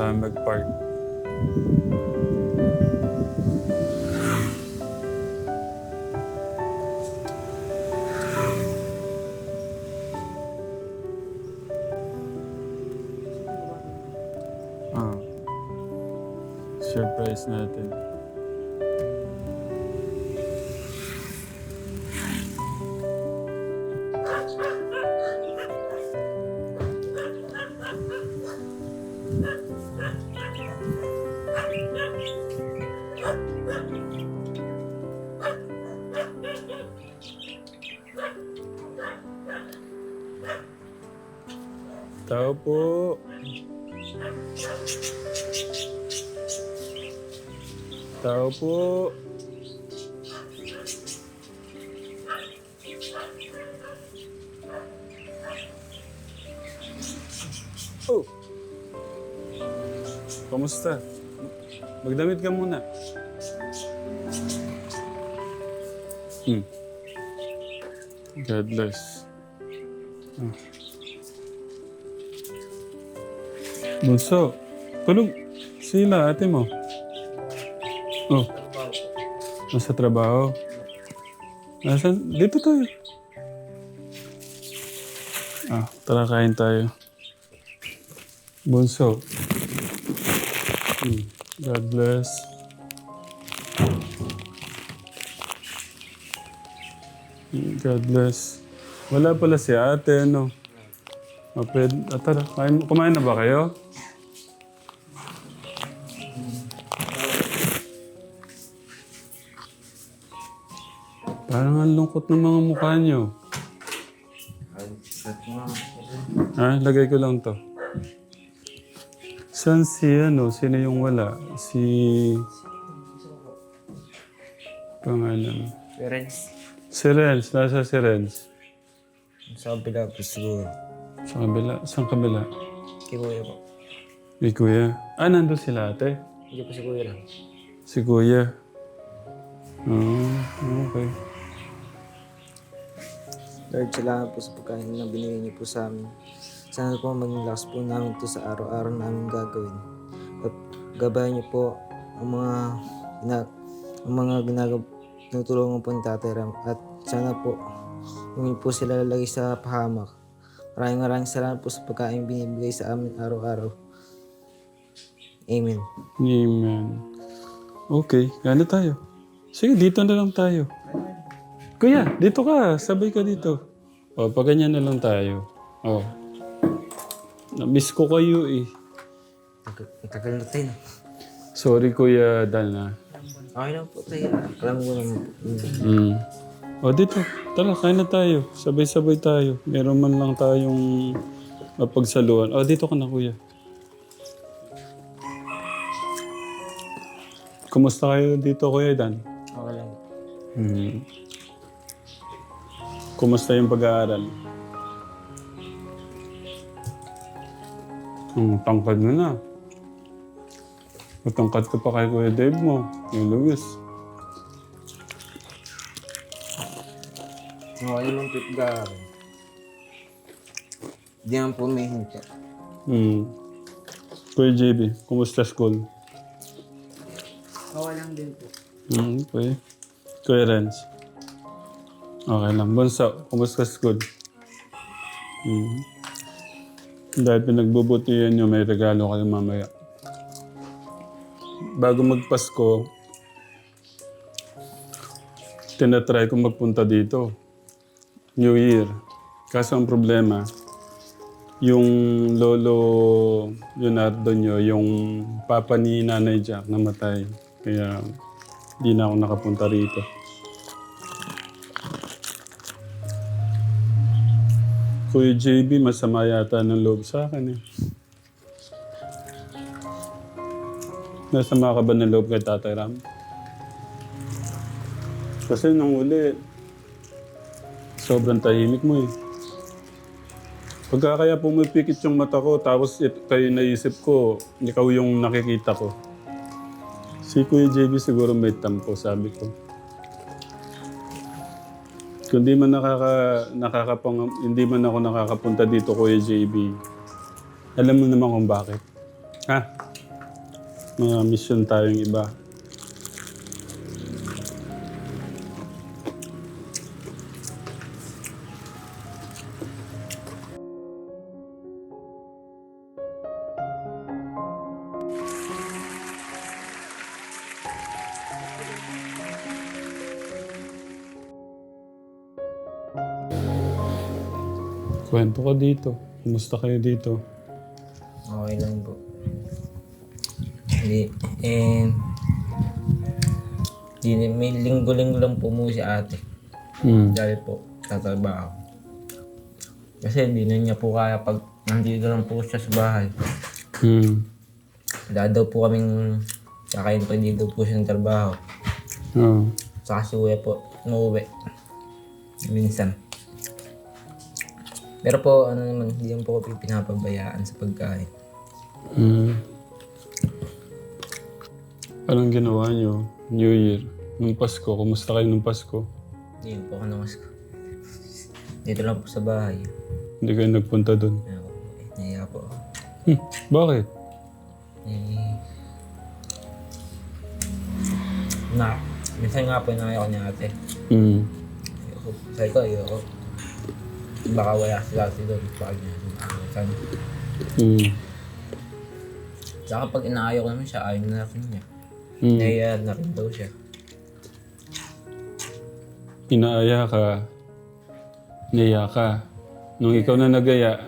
tayo mag-park. Ah. Surprise natin. Tao po. Tao po. Oh. Kamusta? Magdamit ka muna. Hmm. God bless. Ah. Bunso, tulog. Sila, ate mo. Oh. Nasa trabaho. Nasaan? Dito tayo. Ah, tara kain tayo. Bunso. Hmm. God bless. Hmm, God bless. Wala pala si ate, no? Oh, pwede, ah, tara, kumain na ba kayo? Ang lungkot ng mga mukha niyo. Ha? Lagay ko lang to. Saan si ano? Sino yung wala? Si... Pangalan. Parents, Si Renz. Nasa si Renz. sa kabila po siguro. Sa kabila. Saan kabila? Kay Kuya po. May kuya. Ah, nandun sila ate. Hindi po si Kuya lang. Si kuya. Oh, okay. Lord, salamat po sa pagkain na binigay niyo po sa amin. Sana po maging lakas po namin to sa araw-araw namin gagawin. At gabayan niyo po ang mga gina, ang mga ginagawa tinutulungan po ni Tatay Ram. At sana po hindi po sila lalagay sa pahamak. Maraming maraming salamat po sa pagkain binibigay sa amin araw-araw. Amen. Amen. Okay, gano tayo? Sige, dito na lang tayo. Kuya, dito ka. Sabay ka dito. O, pag ganyan na lang tayo. O. Na-miss ko kayo eh. Ang tagal na tayo. no? Sorry, Kuya Dana. Okay lang po tayo. Alam ko naman po. Mm. Mm. O, dito. Tara, kain na tayo. Sabay-sabay tayo. Meron man lang tayong mapagsaluhan. O, dito ka na, Kuya. Kumusta kayo dito, Kuya Dan? Okay lang. Hmm. Kumusta yung pag-aaral? Ang tangkad mo na. Matangkad ka pa kay Kuya Dave mo, yung Luis. Okay naman po yung pag-aaral. Di naman po may hinta. Hmm. Kuya JB, kumusta school? Okay lang din po. Hmm, okay. Kuya Renz. Okay lang. Bunso, kumusta school? Hmm. Dahil pinagbubutihan nyo, may regalo kayo mamaya. Bago magpasko, tinatry ko magpunta dito. New Year. Kaso ang problema, yung lolo Leonardo nyo, yung papa ni Nanay Jack namatay. Kaya di na ako nakapunta rito. Kuya JB, masama yata ng loob sa akin eh. Nasama ka ba ng loob kay Tatay Ram? Kasi nung uli, sobrang tahimik mo eh. Pagka kaya pumipikit yung mata ko, tapos it, kayo naisip ko, ikaw yung nakikita ko. Si Kuya JB siguro may tampo, sabi ko. Kung di man nakaka, nakakapang, hindi man ako nakakapunta dito, Kuya JB, alam mo naman kung bakit. Ha? mga mission tayong iba. Kwento ko dito. Kumusta kayo dito? Okay lang po. Hindi, eh, di, may linggo-linggo lang po mo si ate. Hmm. Dahil po, tatrabaho. Kasi hindi na niya po kaya pag nandito lang po siya sa bahay. Hmm. Wala daw po kaming kakain pa hindi daw po siya ng trabaho. Oh. Saka si Kuya po, umuwi. Minsan. Pero po, ano naman, hindi naman po ko pinapabayaan sa pagkain. Hmm. Anong ginawa niyo? New Year. Nung Pasko. Kumusta kayo nung Pasko? Hindi po ako namas ko. Dito lang po sa bahay. Hindi kayo nagpunta doon. Ayoko po. Eh, Nahiya po ako. Hmm. Bakit? Eh, na, minsan nga po nakaya ko niya ate. Hmm. Ayoko. Sabi ko, ayoko. Baka wala sila ate doon. Baka niya. Minsan. Hmm. Saka pag inaayaw ko naman siya, ayaw na rin niya. Hmm. Nahiya na rin daw siya. Inaaya ka. Naiya ka. Nung ikaw na nagaya,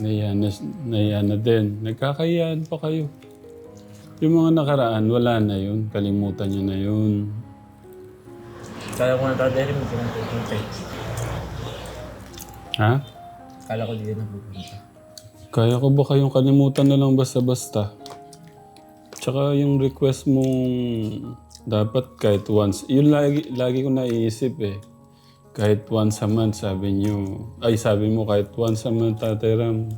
naiya na, naiya na din. Nagkakayaan pa kayo. Yung mga nakaraan, wala na yun. Kalimutan niyo na yun. Kala ko na tatay rin, hindi Ha? Kala ko di na pupunta. Kaya ko ba kayong kalimutan na lang basta-basta? Tsaka yung request mong dapat kahit once, yun lagi, lagi ko naiisip eh. Kahit once a month, sabi niyo, ay sabi mo kahit once a month, Tatay Ram,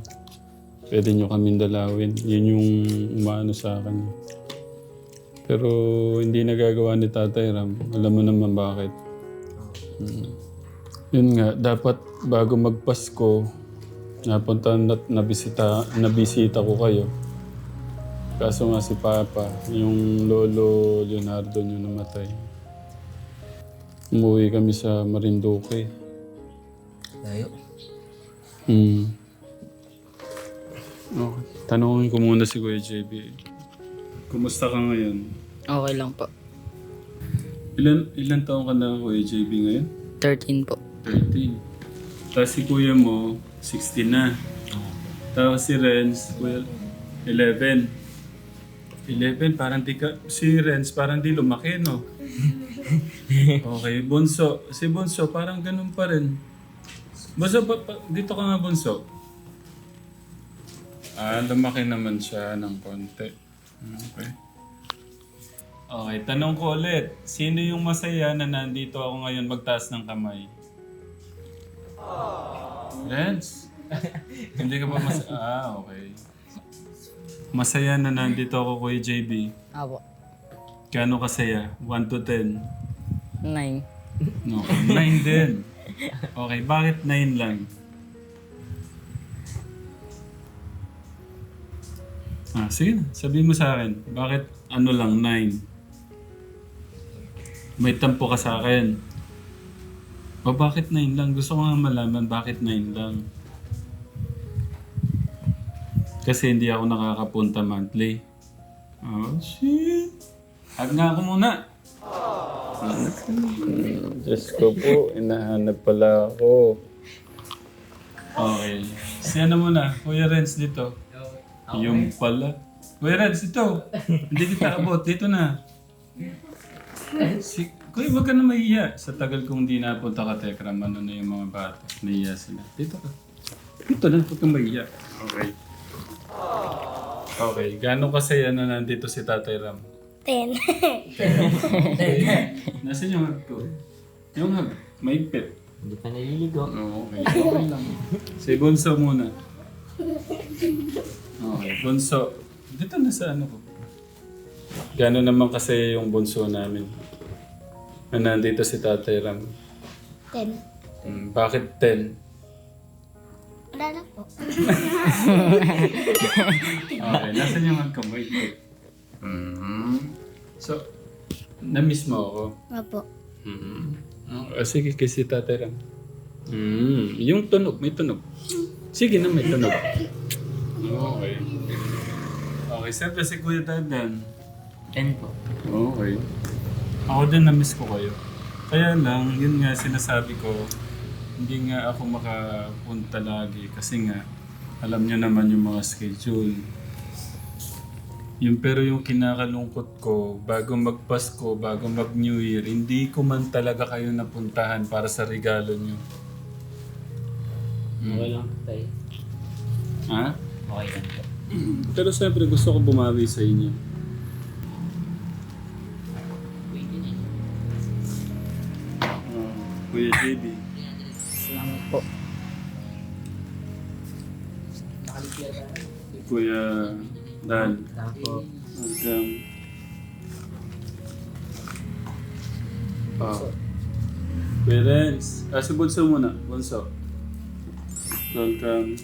pwede niyo kami dalawin. Yun yung umano sa akin. Pero hindi nagagawa ni Tatay Ram. Alam mo naman bakit. Mm. Yun nga, dapat bago magpasko, napunta na, nabisita, nabisita ko kayo. Kaso nga si Papa, yung lolo Leonardo nyo namatay. Umuwi kami sa Marinduque. Layo. Hmm. Okay. Tanungin ko muna si Kuya JB. Kumusta ka ngayon? Okay lang po. Ilan, ilan taon ka na Kuya JB ngayon? 13 po. 13. Tapos si kuya mo, 16 na. Tapos si Renz, kuya, 11. 11, parang di ka, si Renz parang di lumaki, no? okay, Bunso. Si Bunso, parang ganun pa rin. Bunso, pa, pa- dito ka nga, Bunso. Ah, lumaki naman siya ng konti. Okay. Okay, tanong ko ulit. Sino yung masaya na nandito ako ngayon magtaas ng kamay? Lance? Hindi ka ba masaya? Ah, okay. Masaya na nandito ako, Kuya JB. Apo. Kano kasaya? 1 to 10? 9. No, 9 din. Okay, bakit 9 lang? Ah, sige na. Sabihin mo sa akin, bakit ano lang, 9? May tampo ka sa akin. O bakit 9 lang? Gusto ko nga malaman bakit 9 lang. Kasi hindi ako nakakapunta monthly. Oh, shit. Hag nga ako muna. Diyos ko po, inahanap pala ako. Okay. Si ano muna, Kuya Renz dito. Yung pala. Kuya Renz, dito. Hindi kita abot. Dito na. Si, Kuya, wag ka na mahiya. Sa tagal kong di napunta ka, Tekram, ano na yung mga bata. Nahiya sila. Dito ka. Dito na, huwag kang mahiya. Okay. Okay, gano'ng kasaya na nandito si Tatay Ram? Ten. Nasaan yung hag ko? Yung hag, maigpit. Hindi pa naliligo. Oo, okay. Okay lang. Si Bunso muna. Okay, Bunso. Dito na sa ano ko. Gano'n naman kasi yung bunso namin. Na nandito si Tatay Ram. Ten. Hmm, bakit 10? Wala lang po. Okay, nasaan yung hag ko? Maigpit. Mm. So, na-miss mo ako? Opo. Mm. Ah, sige, kasi tatay lang. Mm. Yung tunog, may tunog. Sige na, may tunog. Okay. Okay, siyempre si Kuya Dadan. Ten po. Okay. Ako din na-miss ko kayo. Kaya lang, yun nga sinasabi ko, hindi nga ako makapunta lagi kasi nga, alam niyo naman yung mga schedule. Yung pero yung kinakalungkot ko, bago magpasko, bago mag New Year, hindi ko man talaga kayo napuntahan para sa regalo niyo. Okay lang tayo. Ha? Okay lang po. Pero siyempre gusto ko bumawi sa inyo. Kuya JB. Salamat po. Kuya Dan. Po. Welcome. Ah. Kuya Renz. Ah, si Bunso muna. Bunso. Welcome.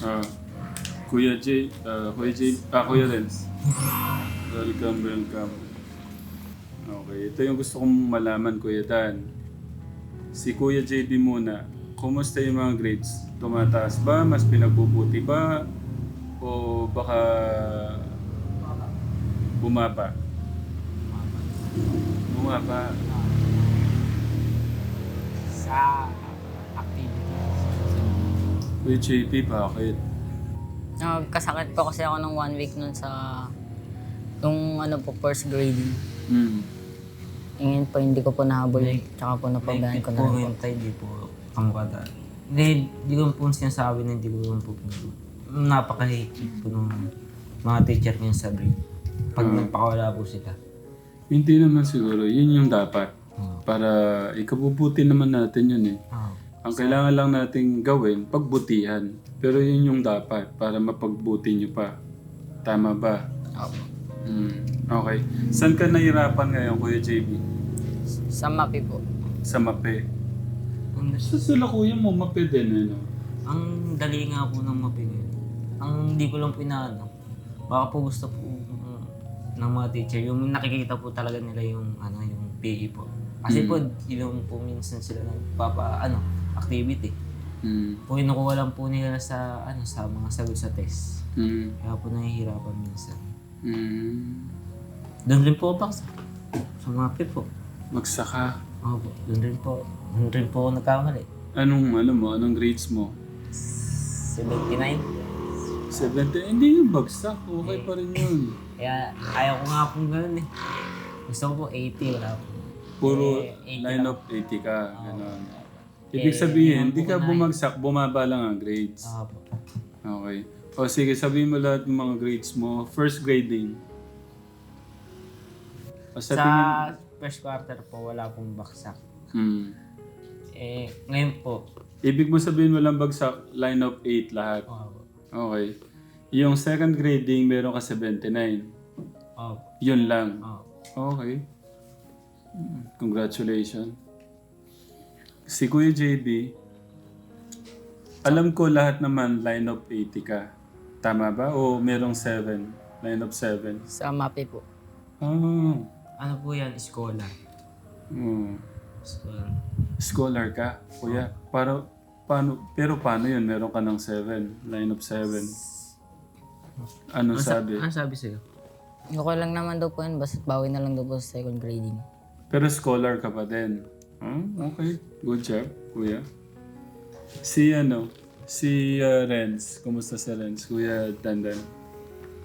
Ah. Kuya J. Ah, Kuya J. Ah, Kuya Renz. Welcome, welcome. Okay, ito yung gusto kong malaman, Kuya Dan. Si Kuya JB muna, kumusta yung mga grades? Tumataas ba? Mas pinagbubuti ba? O baka bumaba? Bumaba. Sa activities. Kuya JB, bakit? Nagkasakit po kasi ako ng one week nun sa yung ano po, first grading. Hmm. Ngayon po hindi ko po nahabol. Tsaka po napabayaan ko na rin po. yung tayo, di po kamukata. Hindi, di ko po sinasabi na hindi ko po pinag Napakahigpit po ng mga teacher niya sa grade. Pag nagpakawala po sila. Hindi naman siguro. Yun yung dapat. Oo. Para ikabubuti naman natin yun eh. Oo. Ang kailangan lang nating gawin, pagbutihan. Pero yun yung dapat para mapagbuti nyo pa. Tama ba? Opo. Hmm. Okay. Saan ka nahirapan ngayon, Kuya JB? Sa MAPI po. Sa mape. Ang, Sa sila kuya mo, mape din, ano? ang dali nga po ng mapigil. Ang hindi ko lang po inaano. Baka po gusto po mm, ng mga teacher, yung nakikita po talaga nila yung ano yung PE po. Kasi po, yung po minsan sila nagpapa, ano, activity. Hmm. Po kinukuha lang po nila sa, ano, sa mga sagot sa test. Hmm. Kaya po nahihirapan minsan. Hmm. Doon rin po ako sa, sa MAPE po. Magsaka. Opo, doon rin po. Doon rin po ako nagkamali. Anong, ano mo? Anong grades mo? 79. 70. Hindi yung bagsak. Okay pa rin yun. Kaya ayaw ko nga po ganun eh. Gusto ko po 80, wala po. Puro Eh, 80 line lang. of 80 ka. Ganon. Eh, Ibig sabihin, hindi ka po bumagsak, bumaba lang ang grades. Opo. Okay. O sige, sabihin mo lahat ng mga grades mo. First grading. O Sa sabihin... first quarter po, wala pong baksak. Hmm. Eh, ngayon po, Ibig mo sabihin walang bagsak, line of 8 lahat. opo. Okay. Yung second grading, meron ka 79. Opo. Yun lang. Opo. Okay. Mm, Congratulations. Si Kuya JB, alam ko lahat naman line of 80 ka. Tama ba? O merong 7? Line of 7? Sa MAPI po. Oh. Ano po yan? Scholar. Mm. Scholar. Scholar ka, kuya. Para, paano, pero paano yun? Meron ka ng 7, line of 7. Ano sabi? Ano sabi sa'yo? Okay lang naman daw po yun. Basta bawi na lang daw po sa second grading. Pero scholar ka pa din. Hmm, okay. Good job, kuya. Si ano, si uh, Renz. Kumusta si Renz? Kuya Dandan.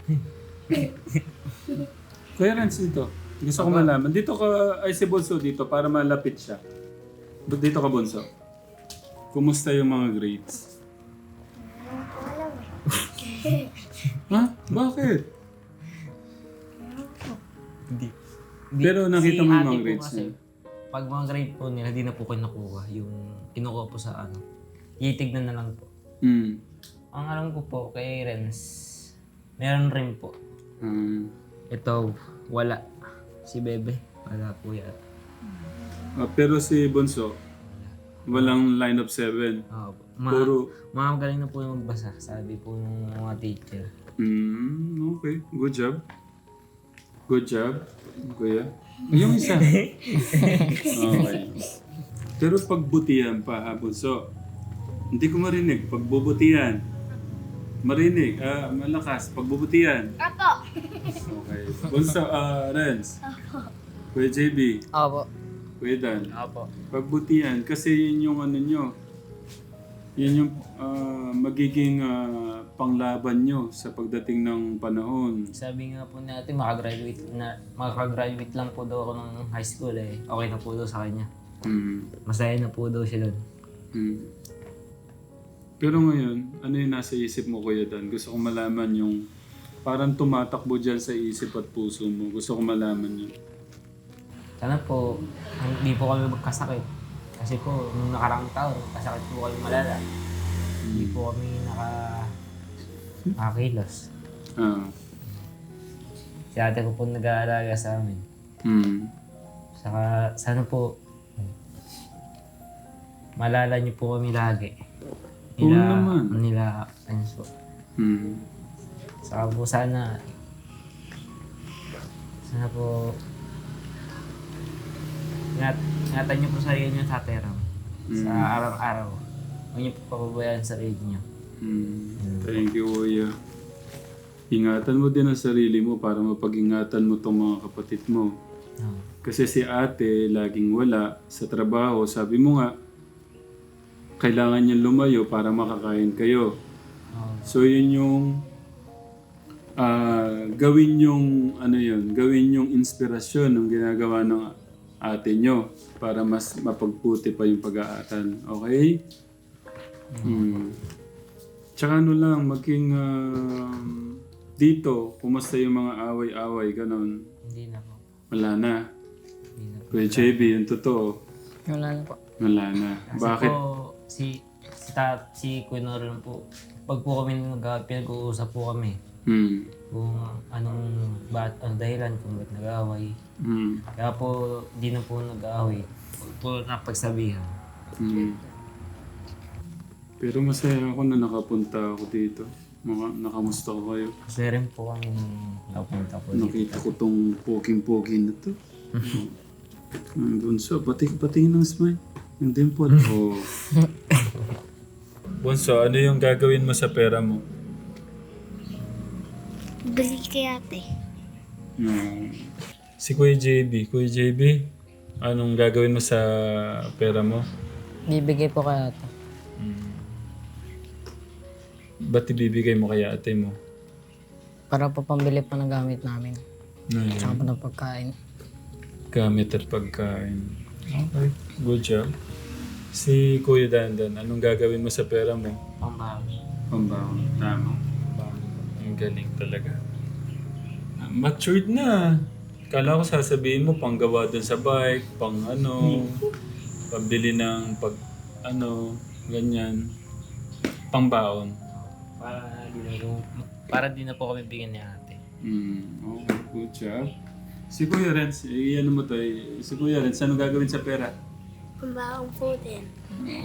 kuya Renz dito. Gusto ko malaman. Dito ka, ay si Bunso dito para malapit siya. Ba't Dito ka Bunso. Kumusta yung mga grades? ha? Bakit? Hindi. Pero nakita mo yung ate mga po grades kasi, niya. Pag mga grade po nila, di na po kayo nakuha. Yung kinukuha po sa ano. Itignan na lang po. Hmm. Ang alam ko po kay Renz, meron rin po. Hmm. Ito, wala. Si Bebe, wala po yan. Ah, pero si Bunso, Walang line of seven. Oo po. Ma Puro, mga magaling na po yung magbasa, sabi po ng mga teacher. mm, okay. Good job. Good job, kuya. Yung isa. okay. Pero pagbutihan pa, ha, bunso. Hindi ko marinig. Pagbubutihan. Marinig. Ah, malakas. Pagbubutihan. Apo. Okay. Bunso, ah, Renz. Kuya JB. Opo. Kuya Dan. Opo. Pagbutihan. Kasi yun yung ano nyo. Yun yung ah, magiging ah, panglaban nyo sa pagdating ng panahon. Sabi nga po natin, makagraduate, na, makagraduate lang po daw ako ng high school eh. Okay na po daw sa kanya. Mm. Masaya na po daw siya doon. Mm. Pero ngayon, ano yung nasa isip mo, Kuya Dan? Gusto ko malaman yung parang tumatakbo dyan sa isip at puso mo. Gusto ko malaman yun. Sana po, hindi po kami magkasakit. Kasi po, nung nakarang taon, kasakit po kami malala. Hindi po kami naka... nakakilos. Ah. Si ate ko po nag-aalaga sa amin. Mm. Saka, sana po, malala niyo po kami lagi. Oo naman. Nila, ano po. Mm. Saka po sana, sana po, ingat, ingatan niyo po sarili niyo sa Ram. Sa Mm. araw-araw. Huwag niyo po papabayaan sa sarili niyo. Mm. Thank you, Kuya. Ingatan mo din ang sarili mo para mapag-ingatan mo tong mga kapatid mo. Kasi si ate laging wala sa trabaho. Sabi mo nga, kailangan niya lumayo para makakain kayo. So yun yung ah, gawin yung ano yun, gawin yung inspirasyon ng ginagawa ng ate nyo para mas mapagputi pa yung pag-aaral. Okay? Hmm. Tsaka ano lang, maging ah, dito, kumusta yung mga away-away, ganon. Hindi na po. Wala na. Hindi na po. Kuya JB, yung totoo, Wala na po. wala na. Kasi Bakit? po, si, si, ta, si Kuya Noron po, pag po kami nag pinag-uusap po kami, Hmm. kung anong bat, ang dahilan kung ba't nag-aaway. Hmm. Kaya po, di na po nag-aaway. Po napagsabihan. Hmm. Pero masaya ako na nakapunta ako dito. Mga nakamusta ko kayo. Kasi rin po kami napunta po dito. Nakita ko tong poking-poking na to. Ang bunso, pati patingin ng smile. Yung dimple. Oh. bunso, ano yung gagawin mo sa pera mo? Bili kay ate. No. Si Kuya JB. Kuya JB, anong gagawin mo sa pera mo? Bibigay po kay ate. Ba't ibibigay mo kaya ate mo? Para po pambili po ng gamit namin. Ano Tsaka po ng pagkain. Gamit at pagkain. Okay. Good job. Si Kuya Dandan, anong gagawin mo sa pera mo? Pambawi. Pambaon. Tama. Ang galing talaga. Ah, Matured na. Kala ko sasabihin mo panggawa dun sa bike, pang ano, pambili ng pag, ano, ganyan. Pangbaon. Para di na po, para di na po kami bigyan ni ate. Mm, okay, good job. Si Kuya Renz, eh, ano mo to, eh, si Kuya Renz, ano gagawin sa pera? Pambaong po din.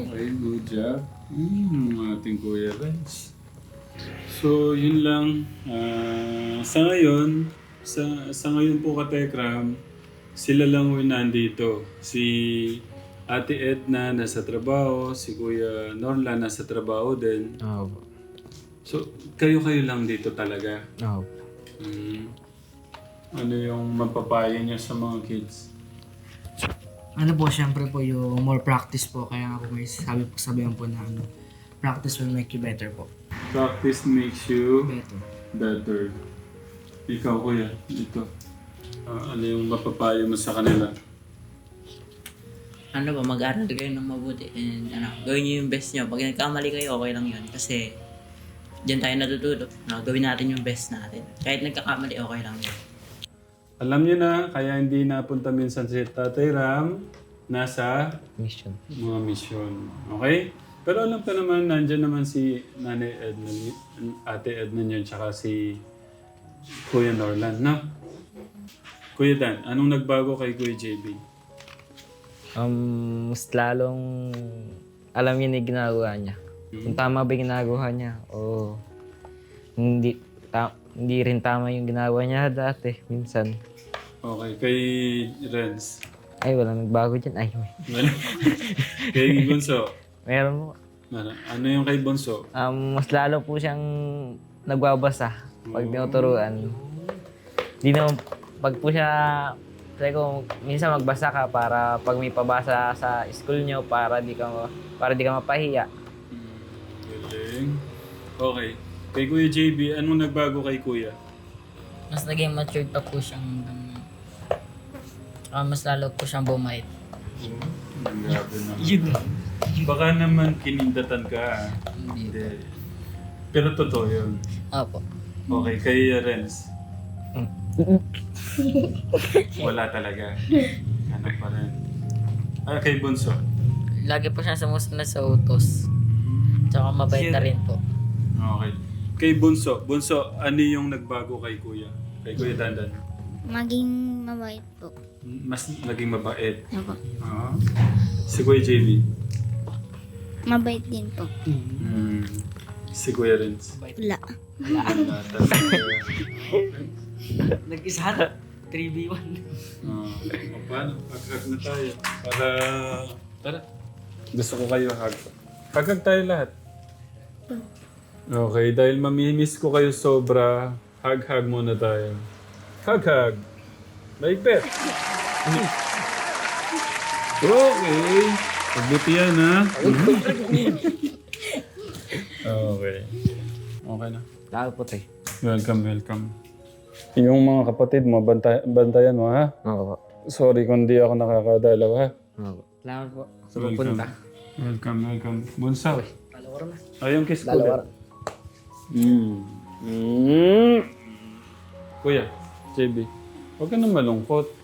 Okay, good job. Mm, ating Kuya Renz. So, yun lang. Ah, sa ngayon, sa, sa ngayon po katekram, sila lang yung nandito. Si Ate Edna nasa trabaho, si Kuya Norla nasa trabaho din. Oo. So, kayo-kayo lang dito talaga. Oo. Mm. Ano yung mapapayo niyo sa mga kids? ano po, syempre po yung more practice po. Kaya nga po may sabi po sabihan po na ano, practice will make you better po. Practice makes you Better. better. Ikaw, kuya, dito. Ah, ano yung mapapayo mo sa kanila? ano ba, mag-aral kayo ng mabuti and ano, gawin niyo yung best niyo. Pag nagkamali kayo, okay lang yun. Kasi, diyan tayo natututo. No, gawin natin yung best natin. Kahit nagkakamali, okay lang yun. Alam niyo na, kaya hindi napunta minsan si Tatay Ram, nasa Mission. mga mission. Okay? Pero alam ko naman, nandyan naman si Nanay Edna, Ate Edna niyo, tsaka si Kuya Norland, no? Kuya Dan, anong nagbago kay Kuya JB? Um, mas lalong alam niya na yung ginagawa niya. Kung tama ba yung ginagawa niya o hindi, ta- hindi rin tama yung ginagawa niya dati, minsan. Okay, kay Renz. Ay, wala nagbago dyan. Ay, may. kay Bunso. Meron mo. Ano, ano yung kay Bunso? Um, mas lalo po siyang nagbabasa pag tinuturuan. Di naman, pag po siya, sabi ko, minsan magbasa ka para pag may pabasa sa school niyo para di ka, para di ka mapahiya. Galing. Okay. Kay Kuya JB, anong nagbago kay Kuya? Mas naging matured pa po siyang um, ah, mas lalo po siyang bumait. Grabe naman. Baka naman kinindatan ka. Hindi. Hindi. Pero totoo yun. Opo. Okay, kay Renz. Wala talaga. Ano pa rin. Ah, kay Bunso. Lagi po siya sumusunod sa utos. Tsaka mabait na rin po. Okay. Kay Bunso. Bunso, ano yung nagbago kay Kuya? Kay Kuya Dandan? Maging mabait po. Mas naging mabait. Opo. Ah. Si Kuya JB. Mabait din po. Hmm. Si Kuya Renz. Wala. Wala talaga. Nag-isa na. 3v1. Ah, o paano? Hag-hag na tayo. Para... Tara. Gusto ko kayo hag. Hag-hag tayo lahat. Okay, dahil mamimiss ko kayo sobra, hag-hag muna tayo. Hag-hag. Maigpit. Okay. Pagbuti yan, ha? okay. Okay na. Lalo po tayo. Welcome, welcome. Yung mga kapatid mo, bantay, bantayan mo, ha? Oo po. Sorry kung di ako nakakadalaw, ha? Oo po. Salamat po sa Welcome. pupunta. Welcome, welcome. Bunsa. Palawar na. Ay, yung kiss ko. Lalawar. Mm. Mm. Kuya, JB, huwag ka na malungkot.